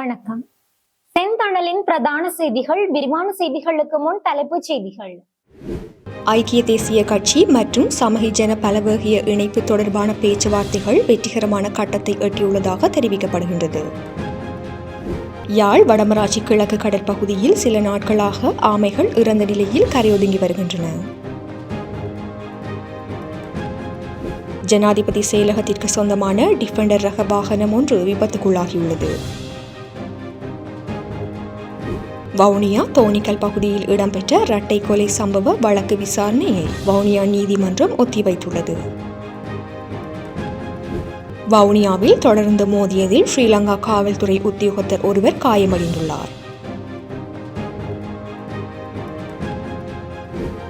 வணக்கம். செந்தணலின் பிரதான செய்திகள் விரிவான செய்திகளுக்கு முன் தலைப்புச் செய்திகள். ஐக்கிய தேசிய கட்சி மற்றும் சமஹிஜன பலவேகிய இணைப்பு தொடர்பான பேச்சுவார்த்தைகள் வெற்றிகரமான கட்டத்தை எட்டியுள்ளதாக தெரிவிக்கப்படுகின்றது. யாழ் வடமராட்சி கிழக்கு கடற்பகுதியில் சில நாட்களாக ஆமைகள் இறந்த நிலையில் கரையொதுங்கி வருகின்றன. ஜனாதிபதி செயலகத்திற்கு சொந்தமான டிஃபெண்டர் ரக வாகனம் ஒன்று விபத்துக்குள்ளாகியுள்ளது. வவுனியா தோணிக்கல் பகுதியில் இடம்பெற்ற இரட்டை கொலை சம்பவ வழக்கு விசாரணையை வவுனியா நீதிமன்றம் ஒத்திவைத்துள்ளது. வவுனியாவில் தொடர்ந்து மோதியதில் ஸ்ரீலங்கா காவல்துறை உத்தியோகத்தர் ஒருவர் காயமடைந்துள்ளார்.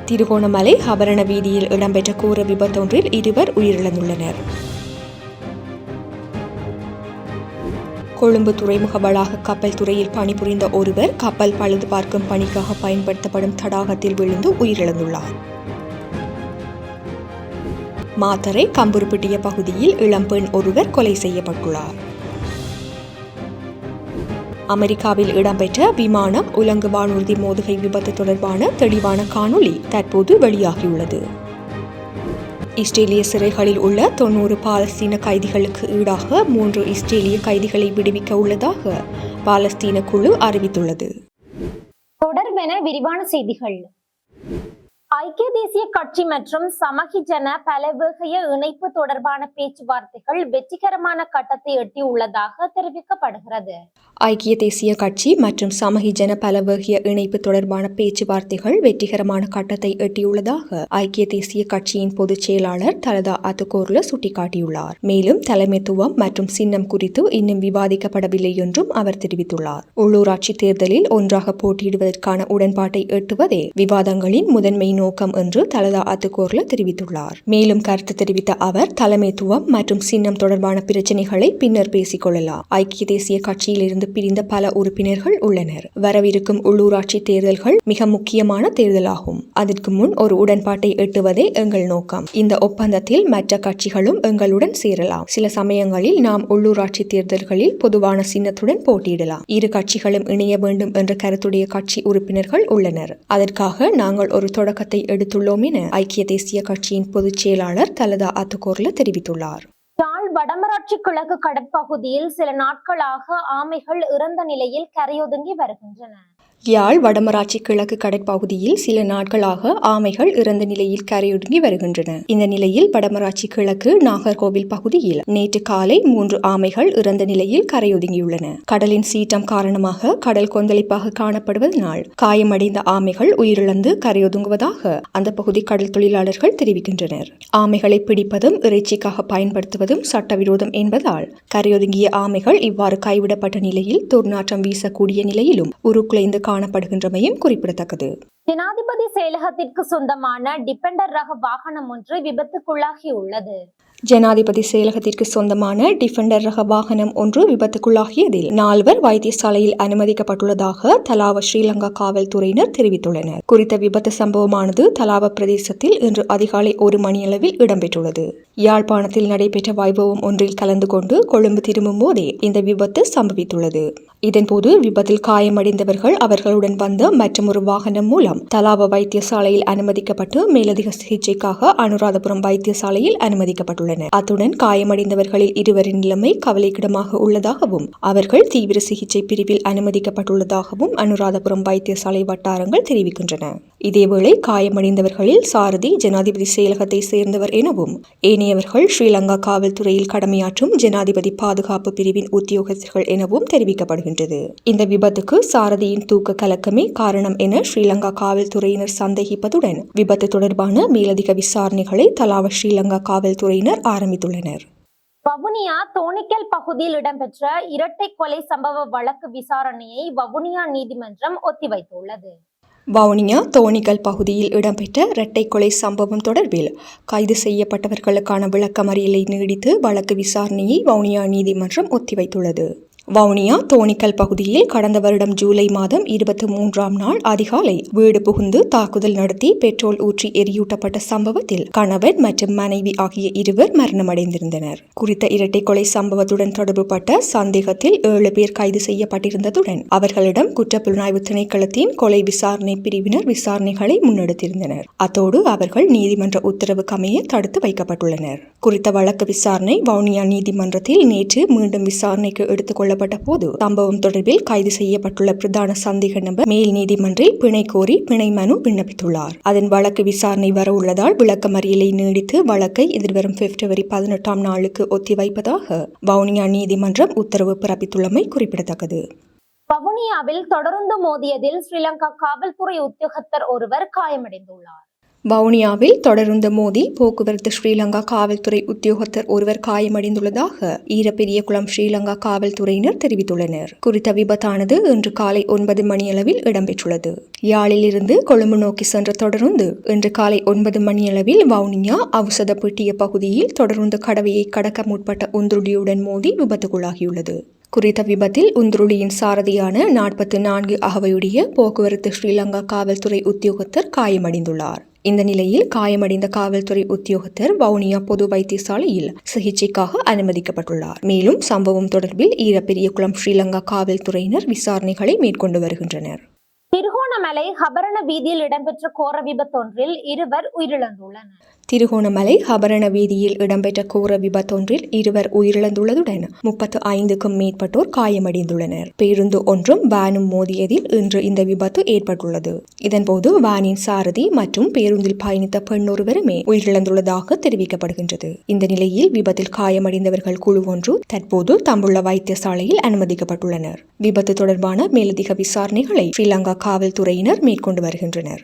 திருகோணமலை ஹபரண வீதியில் இடம்பெற்ற கூர விபத்தொன்றில் இருவர் உயிரிழந்துள்ளனர். கொழும்பு துறைமுக வளாக கப்பல் துறையில் பணிபுரிந்த ஒருவர் கப்பல் பழுது பார்க்கும் பணிக்காக பயன்படுத்தப்படும் தடாகத்தில் விழுந்து உயிரிழந்துள்ளார். மாத்தரை கம்புருப்பிட்டிய பகுதியில் இளம்பெண் ஒருவர் கொலை செய்யப்பட்டுள்ளார். அமெரிக்காவில் இடம்பெற்ற விமானம் உலங்கு வானூர்தி மோதுகை விபத்து தொடர்பான தெளிவான காணொளி தற்போது வெளியாகியுள்ளது. இஸ்ரேலிய சிறைகளில் உள்ள தொன்னூறு பாலஸ்தீன கைதிகளுக்கு ஈடாக மூன்று இஸ்ரேலிய கைதிகளை விடுவிக்க உள்ளதாக பாலஸ்தீன குழு அறிவித்துள்ளது. தொடர்பென விரிவான செய்திகள். ஐக்கிய தேசிய கட்சி மற்றும் சமகிஜன பலவகைய இணைப்பு தொடர்பான பேச்சுவார்த்தைகள் வெற்றிகரமான கட்டத்தை எட்டியுள்ளதாக தெரிவிக்கப்படுகிறது. ஐக்கிய தேசிய கட்சி மற்றும் சமகிஜன பலவகைய இணைப்பு தொடர்பான பேச்சுவார்த்தைகள் வெற்றிகரமான கட்டத்தை எட்டியுள்ளதாக ஐக்கிய தேசிய கட்சியின் பொதுச் செயலாளர் தலதா அத்துகோர்ல சுட்டிக்காட்டியுள்ளார். மேலும் தலைமைத்துவம் மற்றும் சின்னம் குறித்து இன்னும் விவாதிக்கப்படவில்லை என்றும் அவர் தெரிவித்துள்ளார். உள்ளூராட்சி தேர்தலில் ஒன்றாக போட்டியிடுவதற்கான உடன்பாட்டை எட்டுவதே விவாதங்களின் முதன்மை நோக்கம் என்று தலதா அத்துக்கோர்ல தெரிவித்துள்ளார். மேலும் கருத்து தெரிவித்த அவர் தலைமைத்துவம் மற்றும் சின்னம் தொடர்பான பிரச்சினைகளை பின்னர் பேசிக் கொள்ளலாம். ஐக்கிய தேசிய கட்சியில் இருந்து பிரிந்த பல உறுப்பினர்கள் உள்ளனர். வரவிருக்கும் உள்ளூராட்சி தேர்தல்கள் மிக முக்கியமான தேர்தலாகும். அதற்கு முன் ஒரு உடன்பாட்டை எட்டுவதே எங்கள் நோக்கம். இந்த ஒப்பந்தத்தில் மற்ற கட்சிகளும் எங்களுடன் சேரலாம். சில சமயங்களில் நாம் உள்ளூராட்சி தேர்தல்களில் பொதுவான சின்னத்துடன் போட்டியிடலாம். இரு கட்சிகளும் இணைய வேண்டும் என்ற கருத்துடைய கட்சி உறுப்பினர்கள் உள்ளனர். அதற்காக நாங்கள் ஒரு தொடக்க தொடக்கத்தை எடுத்துள்ளோம் என ஐக்கிய தேசிய கட்சியின் பொதுச் செயலாளர் தலதா அத்துகோர்ல தெரிவித்துள்ளார். யாழ் வடமராட்சி கிழக்கு கடற்பகுதியில் சில நாட்களாக ஆமைகள் இறந்த நிலையில் கரையொதுங்கி வருகின்றன. யாழ் வடமராட்சி கிழக்கு கடற்பகுதியில் சில நாட்களாக ஆமைகள் இறந்த நிலையில் கரையொடுங்கி வருகின்றன. இந்த நிலையில் வடமராட்சி கிழக்கு நாகர்கோவில் பகுதியில் நேற்று காலை மூன்று ஆமைகள் இறந்த நிலையில் கரையொதுங்கியுள்ளன. கடலின் சீற்றம் காரணமாக கடல் கொந்தளிப்பாக காணப்படுவதனால் காயமடைந்த ஆமைகள் உயிரிழந்து கரையொதுங்குவதாக அந்த பகுதி கடல் தொழிலாளர்கள் தெரிவிக்கின்றனர். ஆமைகளை பிடிப்பதும் இறைச்சிக்காக பயன்படுத்துவதும் சட்டவிரோதம் என்பதால் கரையொதுங்கிய ஆமைகள் இவ்வாறு கைவிடப்பட்ட நிலையில் துர்நாற்றம் வீசக்கூடிய நிலையிலும் உருக்குலைந்து காணப்படுகின்றமையும் குறிப்பிடத்தக்கது. ஜனாதிபதி செயலகத்திற்கு சொந்தமான டிபெண்டர் ரக வாகனம் ஒன்று விபத்துக்குள்ளாகியுள்ளது. ஜனாதிபதி செயலகத்திற்கு சொந்தமான டிஃபெண்டர் ரக வாகனம் ஒன்று விபத்துக்குள்ளாகியதில் நால்வர் வைத்தியசாலையில் அனுமதிக்கப்பட்டுள்ளதாக தலாவ ஸ்ரீலங்கா காவல்துறையினர் தெரிவித்துள்ளனர். குறித்த விபத்து சம்பவமானது தலாவ பிரதேசத்தில் இன்று அதிகாலை ஒரு மணியளவில் இடம்பெற்றுள்ளது. யாழ்ப்பாணத்தில் நடைபெற்ற வைபவம் ஒன்றில் கலந்து கொண்டு கொழும்பு திரும்பும் போதே இந்த விபத்து சம்பவித்துள்ளது. இதன்போது விபத்தில் காயமடைந்தவர்கள் அவர்களுடன் வந்த மற்றொரு வாகனம் மூலம் தலாவ வைத்தியசாலையில் அனுமதிக்கப்பட்டு மேலதிக சிகிச்சைக்காக அனுராதபுரம் வைத்தியசாலையில் அனுமதிக்கப்பட்டுள்ளது உள்ளனர் அத்துடன் காயமடைந்தவர்களில் இருவரின் நிலைமை கவலைக்கிடமாக உள்ளதாகவும் அவர்கள் தீவிர சிகிச்சை பிரிவில் அனுமதிக்கப்பட்டுள்ளதாகவும் அனுராதபுரம் வைத்தியசாலை வட்டாரங்கள் தெரிவிக்கின்றன. இதேவேளை காயமடைந்தவர்களில் சாரதி ஜனாதிபதி செயலகத்தை சேர்ந்தவர் எனவும் ஏனையவர்கள் ஸ்ரீலங்கா காவல்துறையில் கடமையாற்றும் ஜனாதிபதி பாதுகாப்பு பிரிவின் உத்தியோகஸ்தர்கள் எனவும் தெரிவிக்கப்படுகின்றது. இந்த விபத்துக்கு சாரதியின் தூக்க கலக்கமே காரணம் என ஸ்ரீலங்கா காவல்துறையினர் சந்தேகிப்பதுடன் விபத்து தொடர்பான மேலதிக விசாரணைகளை தலாவ ஸ்ரீலங்கா காவல்துறையினர் ஆரம்பித்துள்ளனர். வவுனியா தோணிக்கல் பகுதியில் இடம்பெற்ற இரட்டை கொலை சம்பவ வழக்கு விசாரணையை வவுனியா நீதிமன்றம் ஒத்திவைத்துள்ளது. வவுனியா தோணிகல் பகுதியில் இடம்பெற்ற இரட்டை கொலை சம்பவம் தொடர்பில் கைது செய்யப்பட்டவர்களுக்கான விளக்கமறியலை நீடித்து வழக்கு விசாரணையை வவுனியா நீதிமன்றம் ஒத்திவைத்துள்ளது. வவுனியா தோணிக்கல் பகுதியில் கடந்த வருடம் ஜூலை மாதம் இருபத்தி மூன்றாம் நாள் அதிகாலை வீடு புகுந்து தாக்குதல் நடத்தி பெட்ரோல் ஊற்றி எரியூட்டப்பட்ட சம்பவத்தில் கணவன் மற்றும் மனைவி ஆகிய இருவர் மரணமடைந்திருந்தனர். குறித்த இரட்டை கொலை சம்பவத்துடன் தொடர்புபட்ட சந்தேகத்தில் ஏழு பேர் கைது செய்யப்பட்டிருந்ததுடன் அவர்களிடம் குற்றப்புலனாய்வு திணைக்களத்தின் கொலை விசாரணை பிரிவினர் விசாரணைகளை முன்னெடுத்திருந்தனர். அத்தோடு அவர்கள் நீதிமன்ற உத்தரவு அமைய தடுத்து வைக்கப்பட்டுள்ளனர். குறித்த வழக்கு விசாரணை வவுனியா நீதிமன்றத்தில் நேற்று மீண்டும் விசாரணைக்கு எடுத்துக்கொள்ள கொள்ளப்பட்ட போது சம்பவம் தொடர்பில் கைது செய்யப்பட்டுள்ள பிரதான சந்தேக நபர் மேல் நீதிமன்றில் பிணை கோரி பிணை மனு விண்ணப்பித்துள்ளார். அதன் வழக்கு விசாரணை வர உள்ளதால் விளக்கமறியலை நீடித்து வழக்கை எதிர்வரும் பிப்ரவரி பதினெட்டாம் நாளுக்கு ஒத்திவைப்பதாக வவுனியா நீதிமன்றம் உத்தரவு பிறப்பித்துள்ளமை குறிப்பிடத்தக்கது. வவுனியாவில் தொடர்ந்து மோதியதில் ஸ்ரீலங்கா காவல்துறை உத்தியோகத்தர் ஒருவர் காயமடைந்துள்ளார். வவுனியாவில் தொடர்ந்து மோதி போக்குவரத்து ஸ்ரீலங்கா காவல்துறை உத்தியோகத்தர் ஒருவர் காயமடைந்துள்ளதாக ஈரப்பெரியகுளம் ஸ்ரீலங்கா காவல்துறையினர் தெரிவித்துள்ளனர். குறித்த விபத்தானது இன்று காலை ஒன்பது மணியளவில் இடம்பெற்றுள்ளது. யாழில் இருந்து கொழும்பு நோக்கி சென்ற தொடருந்து இன்று காலை ஒன்பது மணியளவில் வவுனியா அவசதப்பட்டிய பகுதியில் தொடர்ந்து கடவையை கடக்க முற்பட்ட ஒன்றுடியுடன் மோதி விபத்துக்குள்ளாகியுள்ளது. குறித்த விபத்தில் உந்துருளியின் சாரதியான நாற்பத்தி நான்கு அகவையுடைய போக்குவரத்து ஸ்ரீலங்கா காவல்துறை உத்தியோகத்தர் காயமடைந்துள்ளார். இந்த நிலையில் காயமடைந்த காவல்துறை உத்தியோகத்தர் வவுனியா பொது வைத்தியசாலையில் சிகிச்சைக்காக அனுமதிக்கப்பட்டுள்ளார். மேலும் சம்பவம் தொடர்பில் ஈரப்பெரியகுளம் ஸ்ரீலங்கா காவல்துறையினர் விசாரணைகளை மேற்கொண்டு வருகின்றனர். திருகோணமலை ஹபரண வீதியில் இடம்பெற்ற கோர விபத்தொன்றில் இருவர் உயிரிழந்துள்ளனர். திருகோணமலை ஹபரண வீதியில் இடம்பெற்ற கோர விபத்தொன்றில் இருவர் உயிரிழந்துள்ளதுடன் முப்பத்து ஐந்துக்கும் மேற்பட்டோர் காயமடைந்துள்ளனர். பேருந்து ஒன்றும் வேனும் மோதியதில் இன்று இந்த விபத்து ஏற்பட்டுள்ளது. இதன்போது வேனின் சாரதி மற்றும் பேருந்தில் பயணித்த பெண் ஒருவருமே உயிரிழந்துள்ளதாக தெரிவிக்கப்படுகின்றது. இந்த நிலையில் விபத்தில் காயமடைந்தவர்கள் குழு ஒன்று தற்போது தம்புள்ள வைத்தியசாலையில் அனுமதிக்கப்பட்டுள்ளனர். விபத்து தொடர்பான மேலதிக விசாரணைகளை ஸ்ரீலங்கா காவல்துறையினர் மேற்கொண்டு வருகின்றனர்.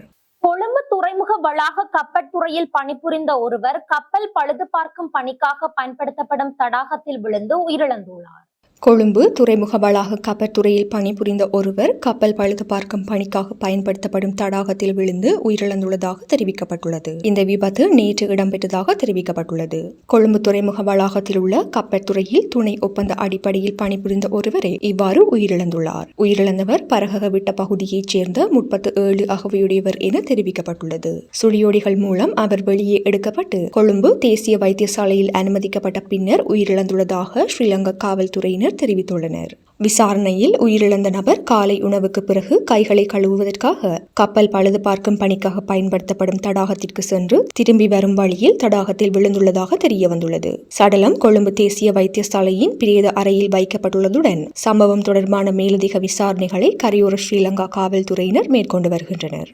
துறைமுக வளாக கப்பற்துறையில் பணிபுரிந்த ஒருவர் கப்பல் பழுது பார்க்கும் பணிக்காக பயன்படுத்தப்படும் தடாகத்தில் விழுந்து உயிரிழந்துள்ளார். கொழும்பு துறைமுக வளாக கப்பற்துறையில் பணிபுரிந்த ஒருவர் கப்பல் பழுது பார்க்கும் பணிக்காக பயன்படுத்தப்படும் தடாகத்தில் விழுந்து உயிரிழந்துள்ளதாக தெரிவிக்கப்பட்டுள்ளது. இந்த விபத்து நேற்று இடம்பெற்றதாக தெரிவிக்கப்பட்டுள்ளது. கொழும்பு துறைமுக வளாகத்தில் உள்ள கப்பற்துறையில் துணை ஒப்பந்த அடிப்படையில் பணிபுரிந்த ஒருவரே இவ்வாறு உயிரிழந்துள்ளார். உயிரிழந்தவர் பரகக விட்ட பகுதியைச் சேர்ந்த முப்பத்து ஏழு அகவையுடையவர் என தெரிவிக்கப்பட்டுள்ளது. சுழியோடிகள் மூலம் அவர் வெளியே எடுக்கப்பட்டு கொழும்பு தேசிய வைத்தியசாலையில் அனுமதிக்கப்பட்ட பின்னர் உயிரிழந்துள்ளதாக ஸ்ரீலங்கா காவல்துறையினர் தெரிவித்துள்ளனர். விசாரணையில் உயிரிழந்த நபர் காலை உணவுக்கு பிறகு கைகளை கழுவுவதற்காக கப்பல் பழுது பார்க்கும் பணிக்காக பயன்படுத்தப்படும் தடாகத்திற்கு சென்று திரும்பி வரும் வழியில் தடாகத்தில் விழுந்துள்ளதாக தெரிய வந்துள்ளது சடலம் கொழும்பு தேசிய வைத்தியசாலையின் பிரேத அறையில் வைக்கப்பட்டுள்ளதுடன் சம்பவம் தொடர்பான மேலதிக விசாரணைகளை கரையோர ஸ்ரீலங்கா காவல்துறையினர் மேற்கொண்டு வருகின்றனர்.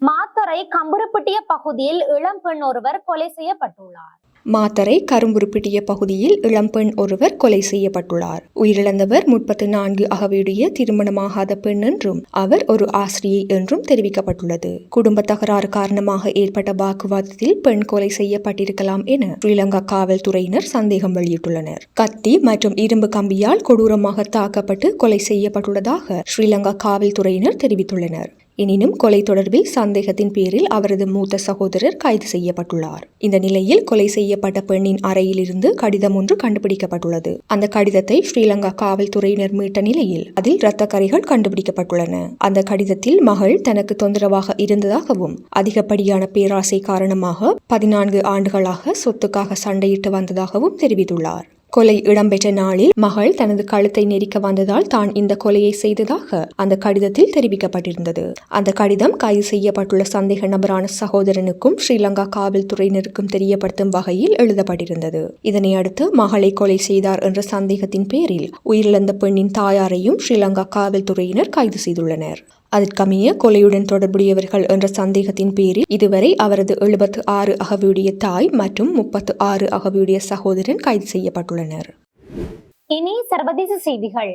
மாத்தறை கம்புருப்பட்டிய பகுதியில் இளம் பெண் ஒருவர் கொலை செய்யப்பட்டுள்ளார். மாத்தரை கரும்புருப்பிட்டிய பகுதியில் இளம்பெண் ஒருவர் கொலை செய்யப்பட்டுள்ளார். உயிரிழந்தவர் முப்பத்தி நான்கு அகவையுடைய திருமணமாகாத பெண் என்றும் அவர் ஒரு ஆசிரியை என்றும் தெரிவிக்கப்பட்டுள்ளது. குடும்ப தகராறு காரணமாக ஏற்பட்ட வாக்குவாதத்தில் பெண் கொலை செய்யப்பட்டிருக்கலாம் என ஸ்ரீலங்கா காவல்துறையினர் சந்தேகம் வெளியிட்டுள்ளனர். கத்தி மற்றும் இரும்பு கம்பியால் கொடூரமாக தாக்கப்பட்டு கொலை செய்யப்பட்டுள்ளதாக ஸ்ரீலங்கா காவல்துறையினர் தெரிவித்துள்ளனர். எனினும் கொலை தொடர்பில் சந்தேகத்தின் பேரில் அவரது மூத்த சகோதரர் கைது செய்யப்பட்டுள்ளார். இந்த நிலையில் கொலை செய்யப்பட்ட பெண்ணின் அறையிலிருந்து கடிதம் ஒன்று கண்டுபிடிக்கப்பட்டுள்ளது. அந்த கடிதத்தை ஸ்ரீலங்கா காவல்துறையினர் மீட்ட நிலையில் அதில் இரத்த கரைகள் கண்டுபிடிக்கப்பட்டுள்ளன. அந்த கடிதத்தில் மகள் தனக்கு தொந்தரவாக இருந்ததாகவும் அதிகப்படியான பேராசை காரணமாக பதினான்கு ஆண்டுகளாக சொத்துக்காக சண்டையிட்டு வந்ததாகவும் தெரிவித்துள்ளார். கொலை இடம்பெற்ற நாளில் மகள் தனது கழுத்தை நெரிக்க வந்ததால் தான் இந்த கொலையை செய்ததாக அந்த கடிதத்தில் தெரிவிக்கப்பட்டிருந்தது. அந்த கடிதம் கைது செய்யப்பட்டுள்ள சந்தேக நபரான சகோதரனுக்கும் ஸ்ரீலங்கா காவல்துறையினருக்கும் தெரியப்படுத்தும் வகையில் எழுதப்பட்டிருந்தது. இதனை அடுத்து மகளை கொலை செய்தார் என்ற சந்தேகத்தின் பேரில் உயிரிழந்த பெண்ணின் தாயாரையும் ஸ்ரீலங்கா காவல்துறையினர் கைது செய்துள்ளனர். அதற்கமைய கொலையுடன் தொடர்புடையவர்கள் என்ற சந்தேகத்தின் பேரில் இதுவரை அவரது எழுபத்து ஆறு அகவியுடைய தாய் மற்றும் முப்பத்து ஆறு அகவியுடைய சகோதரன் கைது செய்யப்பட்டுள்ளனர். இனி சர்வதேச செய்திகள்.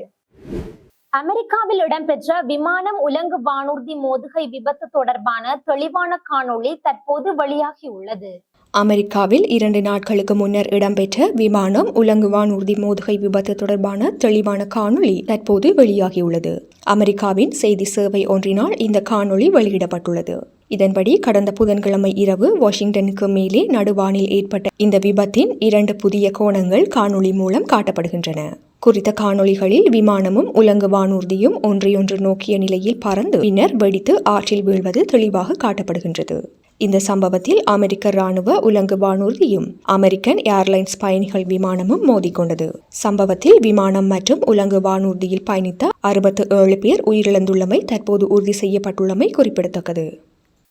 அமெரிக்காவில் இடம்பெற்ற விமானம் உலங்கு வானூர்தி மோதுகை விபத்து தொடர்பான தெளிவான காணொளி தற்போது வெளியாகியுள்ளது. அமெரிக்காவில் இரண்டு நாட்களுக்கு முன்னர் இடம்பெற்ற விமானம் உலங்கு வானூர்தி மோதுகை விபத்து தொடர்பான தெளிவான காணொளி தற்போது வெளியாகியுள்ளது. அமெரிக்காவின் செய்தி சேவை ஒன்றினால் இந்த காணொளி வெளியிடப்பட்டுள்ளது. இதன்படி கடந்த புதன்கிழமை இரவு வாஷிங்டனுக்கு மேலே நடுவானில் ஏற்பட்ட இந்த விபத்தின் இரண்டு புதிய கோணங்கள் காணொளி மூலம் காட்டப்படுகின்றன. குறித்த காணொளிகளில் விமானமும் உலங்கு வானூர்தியும் ஒன்றையொன்று நோக்கிய நிலையில் பறந்து பின்னர் வெடித்து ஆற்றில் வீழ்வது தெளிவாக காட்டப்படுகின்றது. இந்த சம்பவத்தில் அமெரிக்க ராணுவ உலங்கு வானூர்தியும் அமெரிக்கன் ஏர்லைன்ஸ் பயணிகள் விமானமும் மோதிக்கொண்டது சம்பவத்தில் விமானம் மற்றும் உலங்கு வானூர்தியில் பயணித்த அறுபத்து ஏழு பேர் உயிரிழந்துள்ளமை தற்போது உறுதி செய்யப்பட்டுள்ளமை குறிப்பிடத்தக்கது.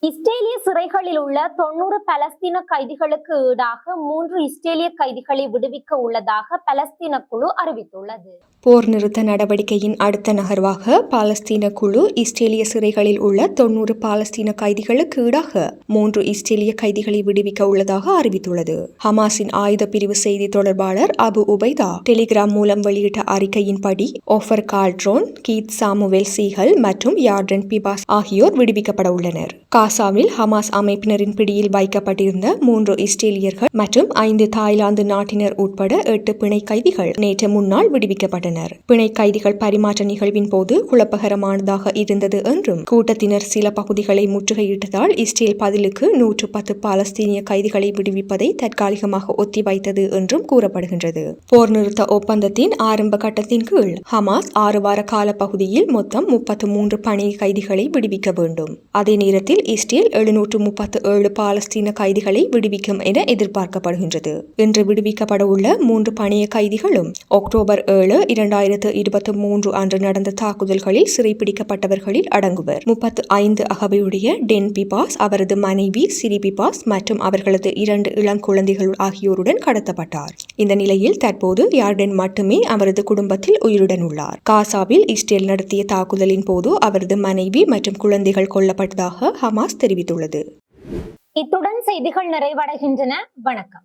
இஸ்ரேலிய சிறைகளில் உள்ள தொண்ணூறு பலஸ்தீன கைதிகளுக்கு ஈடாக மூன்று இஸ்ரேலிய கைதிகளை விடுவிக்க உள்ளதாக பலஸ்தீன குழு அறிவித்துள்ளது. போர் நிறுத்த நடவடிக்கையின் அடுத்த நகர்வாக பாலஸ்தீன குழு இஸ்ரேலிய சிறைகளில் உள்ள தொன்னூறு பாலஸ்தீன கைதிகளுக்கு ஈடாக மூன்று இஸ்ரேலிய கைதிகளை விடுவிக்க உள்ளதாக அறிவித்துள்ளது. ஹமாஸின் ஆயுத பிரிவு செய்தி தொடர்பாளர் அபு உபைதா டெலிகிராம் மூலம் வெளியிட்ட அறிக்கையின்படி Ofer Kalderon Keith Samuel Siegel மற்றும் யார்டன் பிபாஸ் ஆகியோர் விடுவிக்கப்பட உள்ளனர். காசாவில் ஹமாஸ் அமைப்பினரின் பிடியில் வைக்கப்பட்டிருந்த மூன்று இஸ்ரேலியர்கள் மற்றும் ஐந்து தாய்லாந்து நாட்டினர் உட்பட எட்டு பிணை கைதிகள் நேற்று முன்னாள் விடுவிக்கப்பட்டனர். பிணை கைதிகள் பரிமாற்ற நிகழ்வின் போது குழப்பகரமானதாக இருந்தது என்றும் கூட்டத்தினர் சில பகுதிகளை முற்றுகையிட்டதால் இஸ்ரேல் பதிலுக்கு நூற்று பத்து பாலஸ்தீனிய கைதிகளை விடுவிப்பதை தற்காலிகமாக ஒத்திவைத்தது என்றும் கூறப்படுகின்றது. போர் நிறுத்த ஒப்பந்தத்தின் ஆரம்ப கட்டத்தின் கீழ் ஹமாஸ் ஆறு வார கால பகுதியில் மொத்தம் முப்பத்து மூன்று பணி கைதிகளை விடுவிக்க வேண்டும். அதே நேரத்தில் இஸ்ரேல் எழுநூற்று முப்பத்து ஏழு பாலஸ்தீன கைதிகளை விடுவிக்கும் என எதிர்பார்க்கப்படுகின்றது. இன்று விடுவிக்கப்பட உள்ள மூன்று பணிய கைதிகளும் அக்டோபர் ஏழு இரண்டாயிரத்து இருபத்தி மூன்று அன்று நடந்த தாக்குதல்களில் சிறைப்பிடிக்கப்பட்டவர்களில் அடங்குவர். முப்பத்து ஐந்து அகவையுடைய டென் பிபாஸ் அவரது மனைவி சிரி பிபாஸ் மற்றும் அவர்களது இரண்டு இளங்குழந்தைகள் ஆகியோருடன் கடத்தப்பட்டார். இந்த நிலையில் தற்போது யார்டன் மட்டுமே அவரது குடும்பத்தில் உயிருடன் உள்ளார். காசாவில் இஸ்ரேல் நடத்திய தாக்குதலின் போது அவரது மனைவி மற்றும் குழந்தைகள் கொல்லப்பட்டதாக ஹமாஸ் தெரிவித்துள்ளது. இத்துடன் செய்திகள் நிறைவடைகின்றன. வணக்கம்.